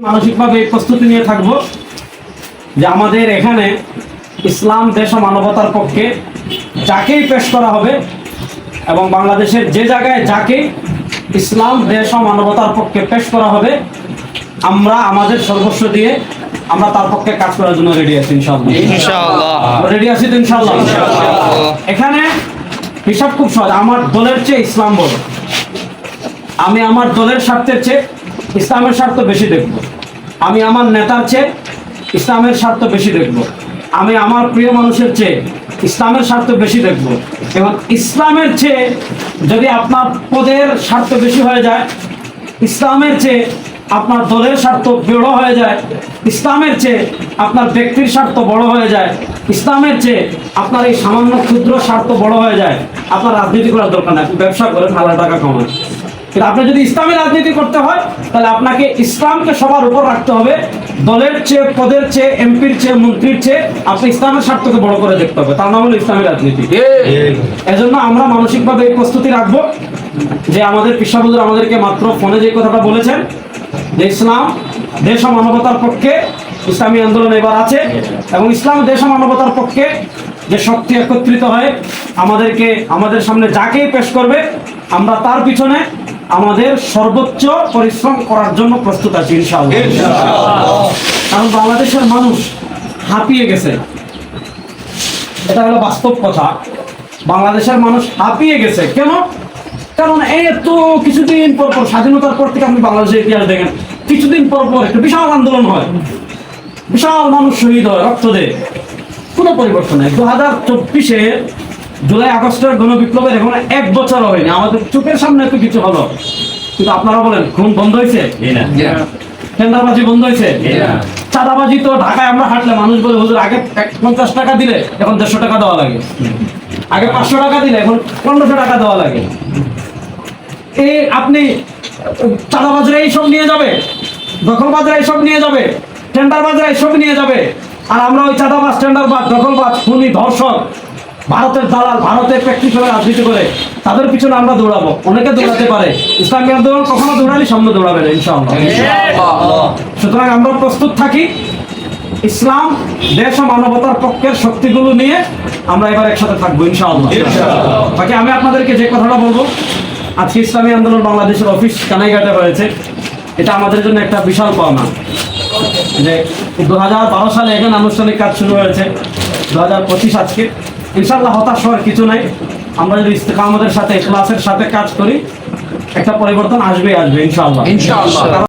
মানসিকভাবে প্রস্তুতি নিয়ে থাকব যে আমাদের এখানে ইসলাম দেশ ও মানবতার পক্ষে যাকেই পেশ করা হবে এবং বাংলাদেশের যে জায়গায় যাকে ইসলাম দেশ মানবতার পক্ষে পেশ করা হবে আমরা আমাদের সর্বস্ব দিয়ে আমরা তার পক্ষে কাজ করার জন্য রেডি আছি ইনশাআল্লাহ। রেডি আছি তো ইনশাআল্লাহ? ইনশাআল্লাহ। এখানে হিসাব খুব সহজ আমার দলের চেয়ে ইসলাম বড়। আমি আমার দলের স্বার্থের চেয়ে ইসলামের স্বার্থ বেশি দেখব। আমি আমার নেতার চেয়ে ইসলামের স্বার্থ বেশি দেখব। আমি আমার প্রিয় মানুষের চেয়ে ইসলামের স্বার্থ বেশি দেখব। এবং ইসলামের চেয়ে যদি আপনার পদের স্বার্থ বেশি হয়ে যায়, ইসলামের চেয়ে আপনার দলের স্বার্থ বড় হয়ে যায়, ইসলামের চেয়ে আপনার ব্যক্তির স্বার্থ বড় হয়ে যায়, ইসলামের চেয়ে আপনার এই সামান্য ক্ষুদ্র স্বার্থ বড় হয়ে যায়, আপনার রাজনীতি করার দরকার নেই। ব্যবসা করেন, হাজার টাকা কমান। কিন্তু আপনি যদি ইসলামী রাজনীতি করতে হয় তাহলে আপনাকে ইসলামকে সবার উপর রাখতে হবে। দলের চেয়ে পদের চেয়ে এমপির চেয়ে মন্ত্রীর চেয়ে আপনি ইসলামের স্বার্থকে বড় করে দেখতে হবে। তার নাম হলো ইসলামী রাজনীতি। এজন্য আমরা মানসিকভাবে এই প্রস্তুতি রাখব যে আমাদের পিসাবুদুর আমাদেরকে মাত্র ফোনে যে কথাটা বলেছেন যে ইসলাম দেশ মানবতার পক্ষে ইসলামী আন্দোলন এবার আছে এবং ইসলাম দেশ মানবতার পক্ষে যে শক্তি একত্রিত হয় আমাদেরকে আমাদের সামনে যাকেই পেশ করবে আমরা তার পিছনে আমাদের সর্বোচ্চ পরিশ্রম করার জন্য প্রস্তুত আছি ইনশাআল্লাহ। কারণ বাংলাদেশের মানুষ হাঁপিয়ে গেছে। এটা হলো বাস্তব কথা। বাংলাদেশের মানুষ হাঁপিয়ে গেছে। কেন? কারণ এই তো কিছুদিন পর পর স্বাধীনতার পর থেকে আপনি বাংলাদেশের ইতিহাস দেখেন কিছুদিন পর পর একটা বিশাল আন্দোলন হয়। বিশাল মানুষ শহীদ হয় রক্ত দেয়। কোনো পরিবর্তন নেই। দু হাজার চব্বিশে জুলাই আগস্টের গণবিপ্লবের এখন এক বছর হয়নি আমাদের চোখের সামনে তো কিছু হলো। কিন্তু আপনারা বলেন খুন বন্ধ হয়েছে? টেন্ডারবাজি বন্ধ হয়েছে? চাঁদাবাজি তো ঢাকায় আমরা হাঁটলে মানুষ বলে হুজুর আগে পঞ্চাশ টাকা দিলে এখন দেড়শো টাকা দেওয়া লাগে। আগে পাঁচশো টাকা দিলে এখন পনেরোশো টাকা দেওয়া লাগে। এই আপনি চাঁদাবাজরা এইসব নিয়ে যাবে? দখলবাজরা এইসব নিয়ে যাবে? টেন্ডারবাজরা এইসব নিয়ে যাবে? আর আমরা ওই চাঁদাবাজ টেন্ডারবাজ দখলবাজ খুনি ধর্ষক ভারতের দালাল ভারতের প্র্যাকটিস রাজনীতি করে? তাদের পিছনে আমরা দৌড়াবো। অনেকে দৌড়াতে পারে। ইসলামী আন্দোলন কখনো দৌড়ালি সামনে দৌড়াবে না ইনশাআল্লাহ। সুতরাং আমরা প্রস্তুত থাকি। ইসলাম দেশ ও মানবতার পক্ষের শক্তিগুলো নিয়ে আমরা এবার একসাথে থাকব ইনশাআল্লাহ। বাকি আমি আপনাদেরকে যে কথাটা বলব আজকে ইসলামী আন্দোলন বাংলাদেশের অফিস কানাইঘাটে হয়েছে। এটা আমাদের জন্য একটা বিশাল পাওনা। যে দু হাজার বারো সালে এখানে আনুষ্ঠানিক কাজ শুরু হয়েছে। দু পঁচিশ আজকে। ইনশাল্লাহ হতাশ হওয়ার কিছু নাই আমরা যদি ইস্তেকামতের সাথে ক্লাসের সাথে কাজ করি, একটা পরিবর্তন আসবে আসবে ইনশাল্লাহ ইনশাআল্লাহ।